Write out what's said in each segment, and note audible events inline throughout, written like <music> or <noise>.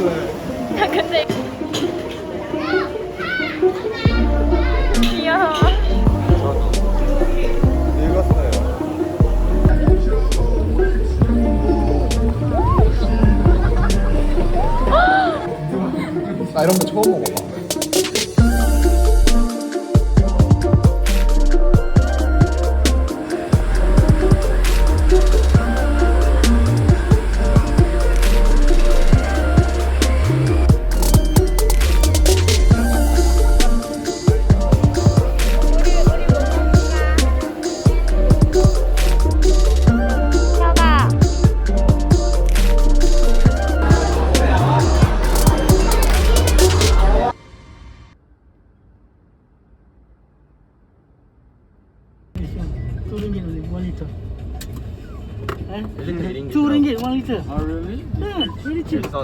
나 근데 이런 거 처음 먹어봐.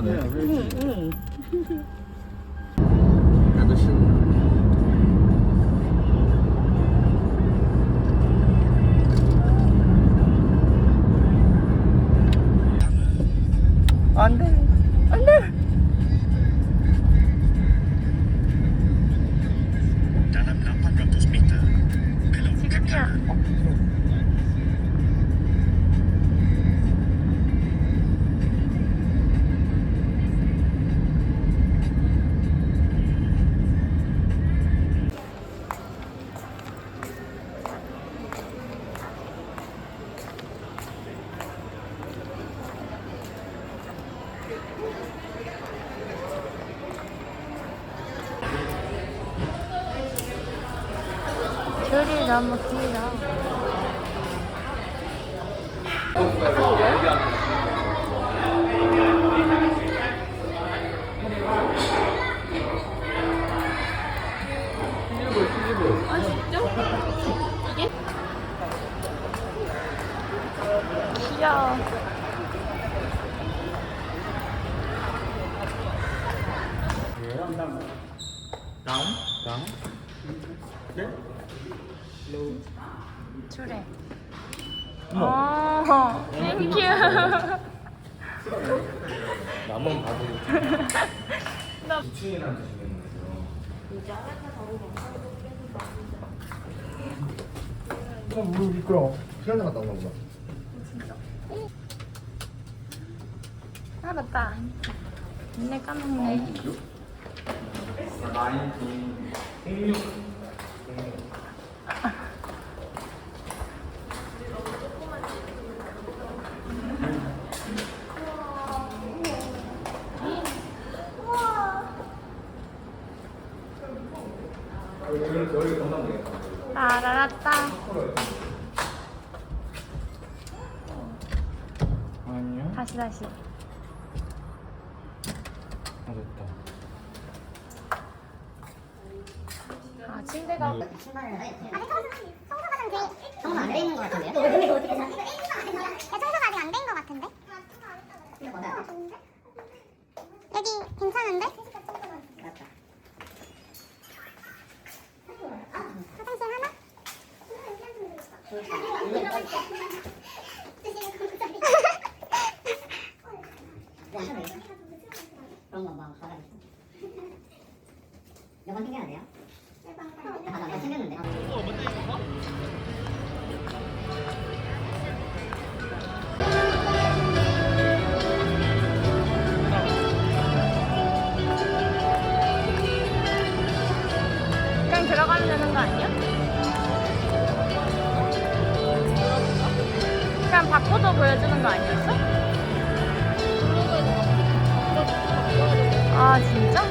Yeah, very mm, <laughs> 줄이 너무 길어. 아 진짜? 이게? 귀여워. 다운 다운 네 주래. 어, 땡큐. 나만 봐도. <laughs> 이충이랑 드시겠네요. 그럼 물 미끄러. 피아노 갔다 온가 보다. 아 맞다. 니네 까먹네. 19, 16, 16. 아 침대가 해. 아니 청소가 좀 돼. 청소 안돼 있는 것 같은데요? 근데 어떻게 사? 청소가 아직 안 된 것 같은데? 여기 괜찮은데? 맞다. 화장실 하나? 보여주는 거 아니었어? 아 진짜?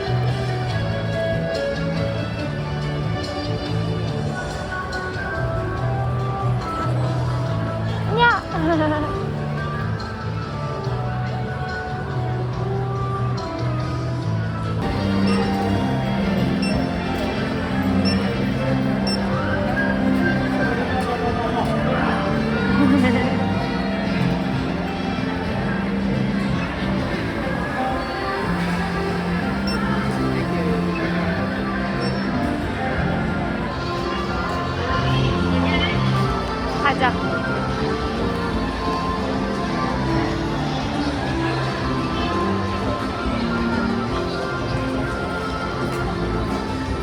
야! 가 <laughs>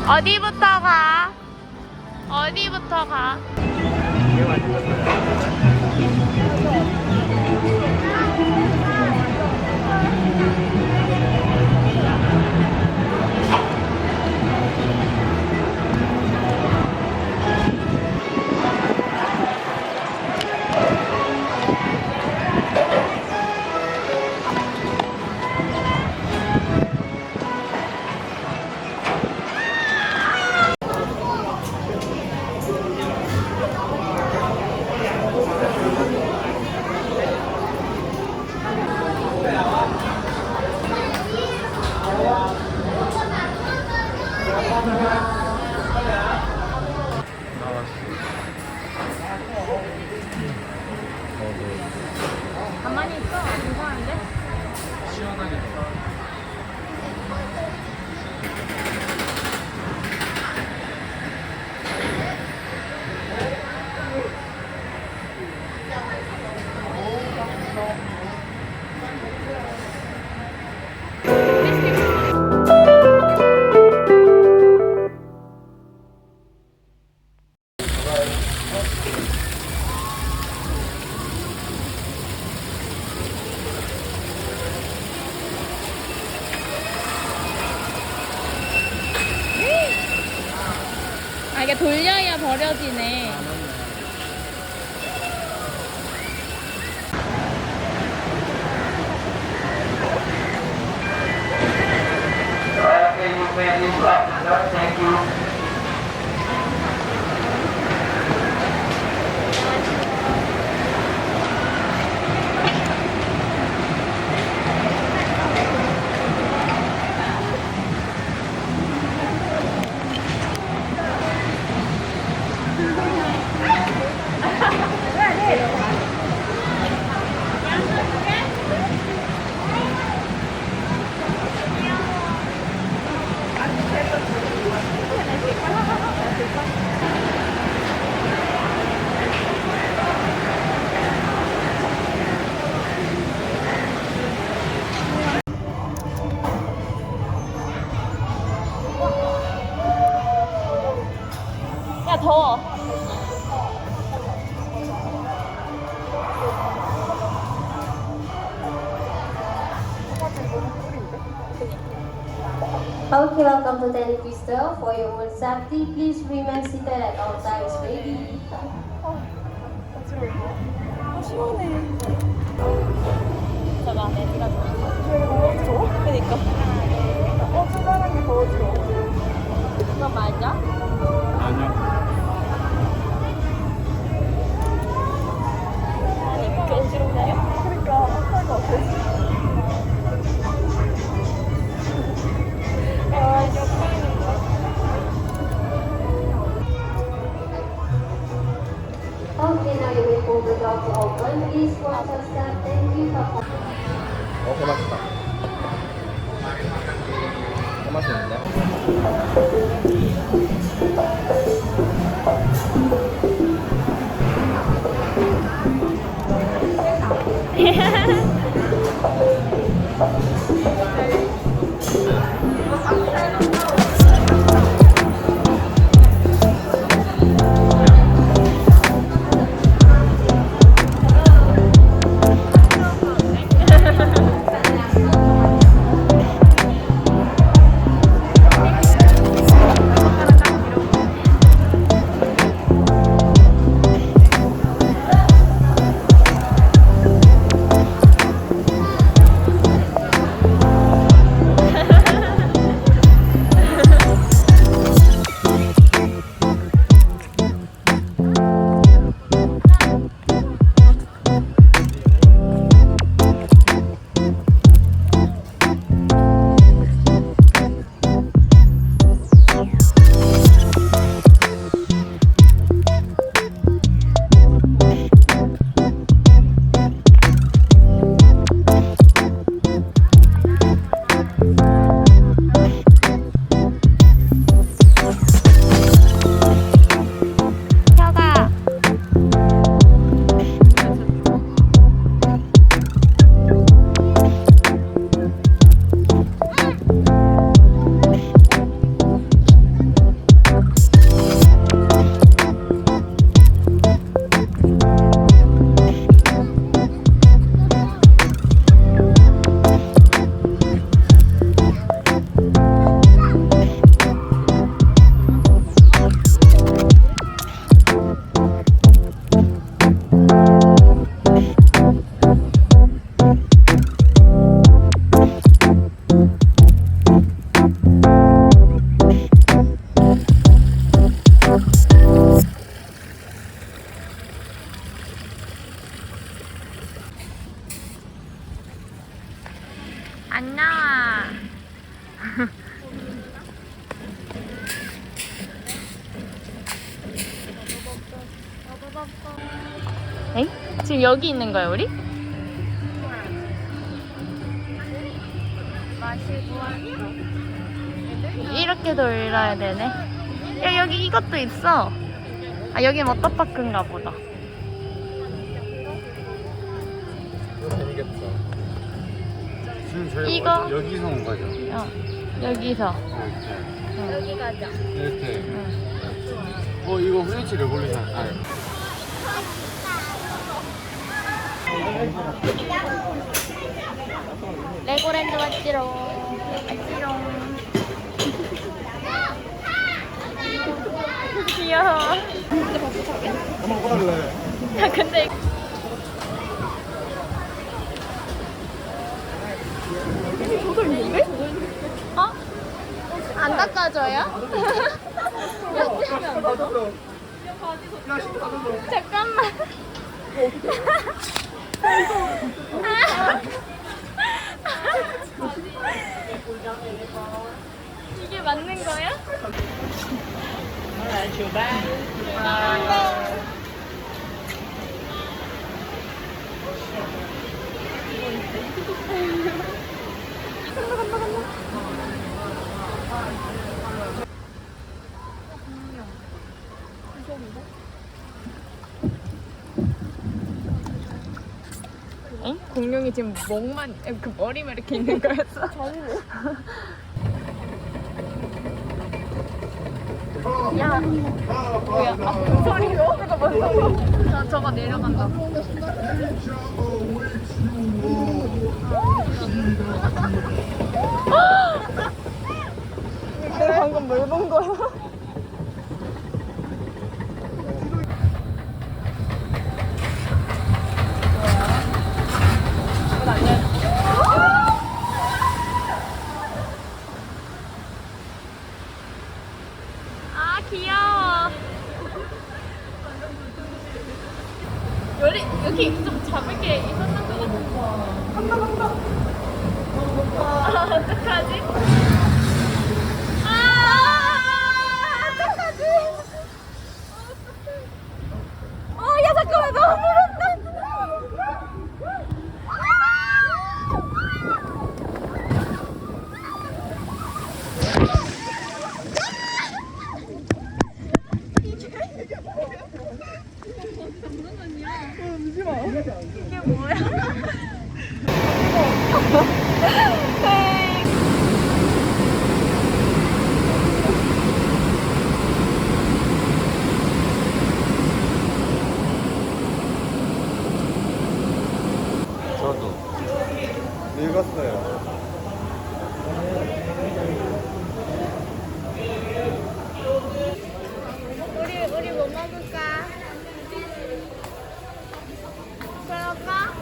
어디부터 가? 어디부터 가? Okay, welcome to Tenny Crystal. For your own safety, please remain seated at all times, baby. 저거 안에 네가 더 더워? 그니까. 어, 출발한 게더 더워. 그거 맞아? 아니요. 아니, 이렇게 어지럽나요? 그러니까, 할것 같아. 아, you will pull the door to open. Please watch your step. Thank you for 어, 개 맛있다. 개 맛있는데? <laughs> 여기 있는 거야 우리? 이렇게 돌려야 되네. 야 여기 이것도 있어. 아 여기 워터파크인가 보다. 이거 재밌겠다. 지금 저희 이거? 어디- 여기서 온 거죠? 어, 여기서. 이렇게. 여기 가자. 이렇게. 응. 어, 이거 후레쉬 레볼루션. 아니, 레고랜드 왔지롱. 왔지롱. 귀여워. 야, 근데. 어? 안 닦아줘요? <laughs> 잠깐만. <laughs> 이게 맞는 거야? 어? 공룡이 지금 목만 그 머리만 이렇게 있는 거였어? <laughs> 야, 뭐야? 아, 소리고? 저거 뭔 소리? 저 저거 내려간다. 내가 방금 뭘 본 거야? 아 귀여워. 여기 여기 좀 잡을 게 있었던 것 같은데. 한다 한다. 아 어떡하지? 아 어떡하지? 어야 잠깐만 너무 무섭다. 이게 뭐야? 저도 늙었어요. 우리 우리 뭐 먹을까? 그럴까?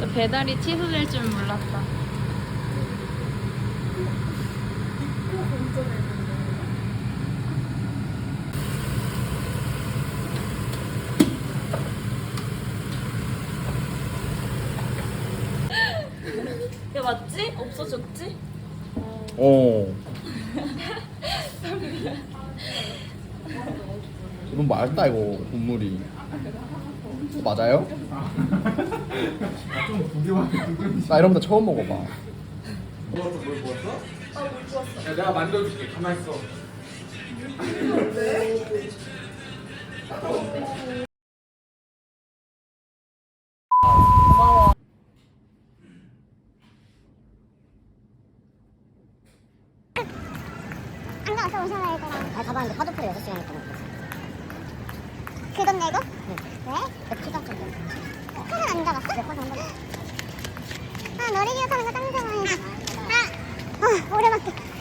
저 배달이 취소될 줄 몰랐다. 야 맞지? 없어졌지? 어. <laughs> 너무 맑다 이거. 맞아요? 나 이런 거 처음 먹어봐. 야, 내가 만들어줄게. 가만 있어. 안 가서 오셔야 되나? 아 가봤는데 파도풀이 6시간 있던 거 그돈 내고? 응 왜? 그 초등학교 때 차는 안 가봤어? 네, 차는 안 가봤어 아 놀이기구 타는 거 짱 좋아해 아! 아 오래밖에